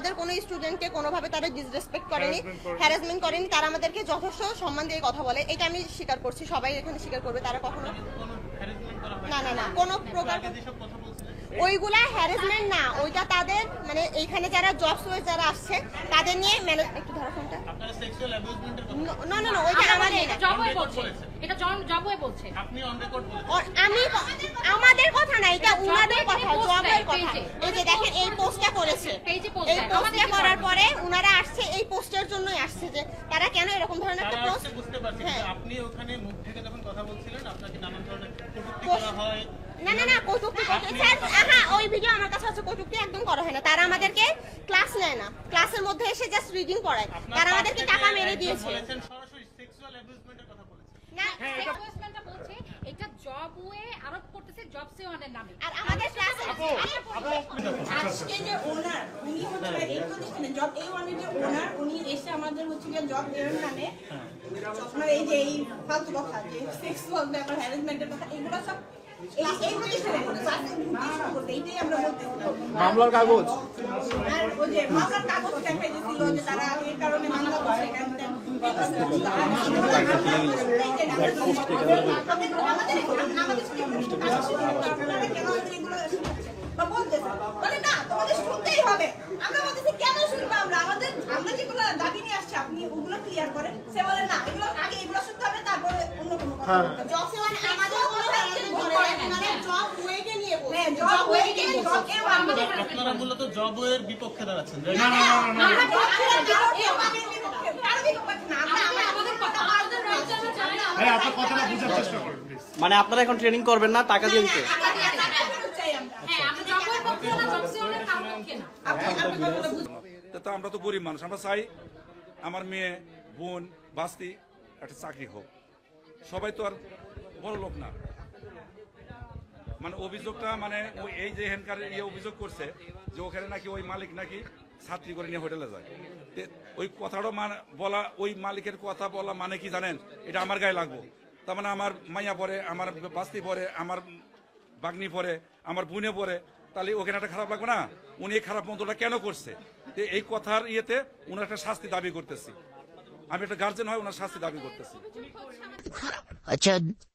আমাদের কোনো স্টুডেন্টকে কোনোভাবে তারা ডিসরেসপেক্ট করেনি হ্যারাসমেন্ট করেনি। তারা আমাদেরকে যথেষ্ট সম্মান দিয়ে কথা বলে। এটা আমি স্বীকার করছি সবাই এখানে স্বীকার করবে তারা কখনো না না না কোনো প্রকার ওইগুলা হ্যারাসমেন্ট না ওইটা তাদের মানে এইখানে যারা জবস হয়ে যারা আসছে তাদের নিয়ে ম্যানেজ একটু ধরো ফোনটা আপনারা সেক্সুয়াল অ্যাবিউজমেন্টের না না না ওইটা আমাদের জব বলছে এটা জব বলছে আপনি অন রেকর্ড বলেছেন। আমি আমাদের উনাদের কথা জবের কথা। এই যে দেখেন এই পোস্টটা করেছে। এই। পোস্টটা করার পরে উনারা আসছে এই পোস্টের জন্যই আসছে যে তারা কেন এরকম ধরনের একটা পোস্ট বুঝতে পারছি হ্যাঁ। আপনি ওখানে মুখ থেকে যখন কথা বলছিলেন আপনাকে নানান ধরনের কটূক্তি করা হয়। না না না কটুক্তি করতে স্যার হ্যাঁ ওই ভিডিও আমার কাছে আছে কটুক্তি একদম করা হয় না। তারা আমাদেরকে ক্লাস নেয় না। ক্লাসের মধ্যে এসে জাস্ট রিডিং পড়ায়। তারা আমাদেরকে টাকা মেরে দিয়েছে। সরাসরি সেক্সুয়াল অ্যাবিউজমেন্টের কথা বলেছেন। না এটা জব ওয়ে আরোপ করতেছে জব সেওয়ানের নামে। আর আমাদের ক্লাসে আজকে যে ওনার উনি হচ্ছে এই প্রতিষ্ঠানে জব এই ওয়ানের যে ওনার উনি এসে আমাদের হচ্ছে গিয়ে জব এর নামে আপনার এই যে এই ফালতু কথা যে সেক্সুয়াল ব্যাপার হ্যারাসমেন্টের কথা এগুলো সব মামলার কাগজ। আর ওই যে মামলার কাগজ দেখাই দিছিল যে তারা এর কারণে মামলা করছে এখান থেকে হ্যাঁ। জব হ্যাঁ, job আপনারা মূলত জব এর বিপক্ষে দাঁড়াচ্ছেন right? না না না না আমাদের কথা আমাদের রাজ্যে আমরা চাই না ভাই আপনার কথাটা বোঝার চেষ্টা করুন প্লিজ মানে আপনারা এখন ট্রেনিং করবেন না টাকা দিয়ে দিতে হ্যাঁ জবের তো আমরা তো গরিব মানুষ আমরা চাই আমার মেয়ে বোন বাস্তি একটা চাকরি হোক সবাই তো আর বড় লোক না মানে অভিযোগটা মানে এই যে হেনকার ইয়ে অভিযোগ করছে যে ওখানে নাকি ওই মালিক নাকি ছাত্রী করে নিয়ে হোটেলে যায়। ওই কথাটা মানে বলা, ওই মালিকের কথা বলা মানে কি জানেন? এটা আমার গায়ে লাগবো। তার মানে আমার মাইয়া পরে, আমার বাস্তি পরে, আমার বাগনি পরে, আমার বোনে পরে, তাহলে ওখানে একটা খারাপ লাগবে না? উনি এই খারাপ মন্তটা কেন করছে? এই কথার ইয়েতে উনার একটা শাস্তি দাবি করতেছি। আমি একটা গার্জেন হয় ওনার শাস্তি দাবি করতেছি। আচ্ছা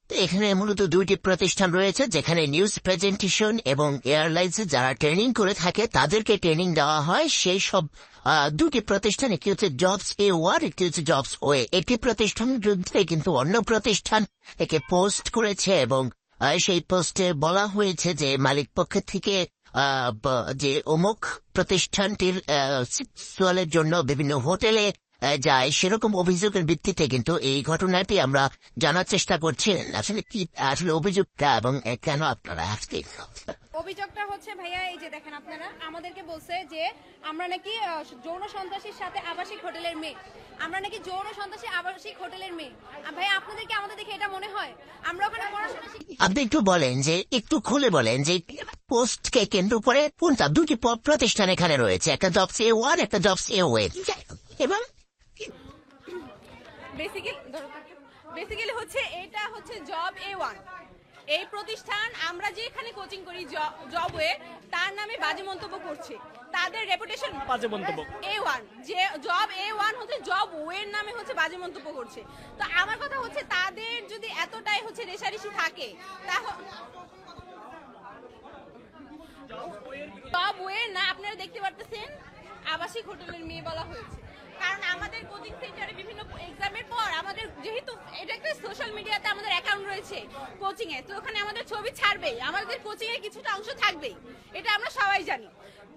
এখানে মূলত দুইটি প্রতিষ্ঠান রয়েছে, যেখানে নিউজ প্রেজেন্টেশন এবং এয়ারলাইন্সে যারা ট্রেনিং করে থাকে, তাদেরকে ট্রেনিং দেওয়া হয়। সেই সব দুটি প্রতিষ্ঠান, একটি হচ্ছে জবস এ ওয়ার একটি হচ্ছে জবস ওয়ে একটি প্রতিষ্ঠান বিরুদ্ধে কিন্তু অন্য প্রতিষ্ঠান একে পোস্ট করেছে এবং সেই পোস্টে বলা হয়েছে যে মালিক পক্ষের থেকে যে অমুক প্রতিষ্ঠানটির জন্য বিভিন্ন হোটেলে যায় সেরকম অভিযোগের ভিত্তিতে কিন্তু এই ঘটনাটি আমরা জানার চেষ্টা করছি। আসলে কি আসলে অভিযোগটা এবং কেন আপনারা আজকে অভিযোগটা হচ্ছে ভাইয়া এই যে দেখেন আপনারা আমাদেরকে বলছে যে আমরা নাকি যৌন সন্ত্রাসীর সাথে আবাসিক হোটেলের মেয়ে। আমরা নাকি যৌন সন্ত্রাসী আবাসিক হোটেলের মেয়ে। ভাইয়া আপনাদেরকে আমাদের দেখে এটা মনে হয়? আমরা ওখানে পড়াশোনা শিখি আপনি একটু বলেন যে একটু খুলে বলেন যে পোস্টকে কেন্দ্র করে কোনটা? দুটি প্রতিষ্ঠান এখানে রয়েছে একটা জবস এ ওয়ান একটা জবস এ ওয়ে। এবং বেসিক্যালি বেসিক্যালি হচ্ছে এটা হচ্ছে জব এ ওয়ান এই প্রতিষ্ঠান আমরা যে এখানে কোচিং করি জব ওয়ে তার নামে বাজে মন্তব্য করছে। তাদের রেপুটেশন বাজে মন্তব্য। এ ওয়ান যে জব এ ওয়ান হচ্ছে জব ওয়ের নামে হচ্ছে বাজে মন্তব্য করছে। তো আমার কথা হচ্ছে তাদের যদি এতটাই হচ্ছে রেশারেশি থাকে তাহলে জব ওয়ে না আপনারা দেখতে পারতেছেন আবাসিক হোটেলের মেয়ে বলা হয়েছে। কারণ আমাদের কোচিং সেন্টারে বিভিন্ন এক্সামের পর আমাদের যেহেতু এটা একটা সোশ্যাল মিডিয়াতে আমাদের অ্যাকাউন্ট রয়েছে কোচিং এ, তো ওখানে আমাদের ছবি ছাড়বেই আমাদের কোচিং এর কিছুটা অংশ থাকবেই, এটা আমরা সবাই জানি।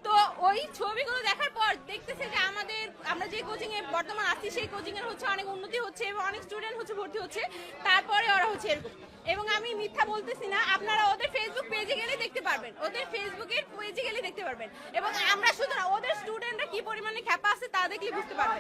তো ওই ছবিগুলো দেখার পর দেখতেছে যে আমাদের, আমরা যে কোচিং এ বর্তমান আছি, সেই কোচিং এর হচ্ছে অনেক উন্নতি হচ্ছে এবং অনেক স্টুডেন্ট হচ্ছে ভর্তি হচ্ছে, তারপরে ওরা হচ্ছে এরকম। এবং আমি মিথ্যা বলতেছি না, আপনারা ওদের ফেসবুক পেজে গেলে দেখতে পারবেন, ওদের ফেসবুকের পেজে গেলে দেখতে পারবেন। এবং আমরা শুধু ওদের স্টুডেন্টরা কি পরিমাণে খ্যাপা আছে তা দেখলে বুঝতে পারবেন।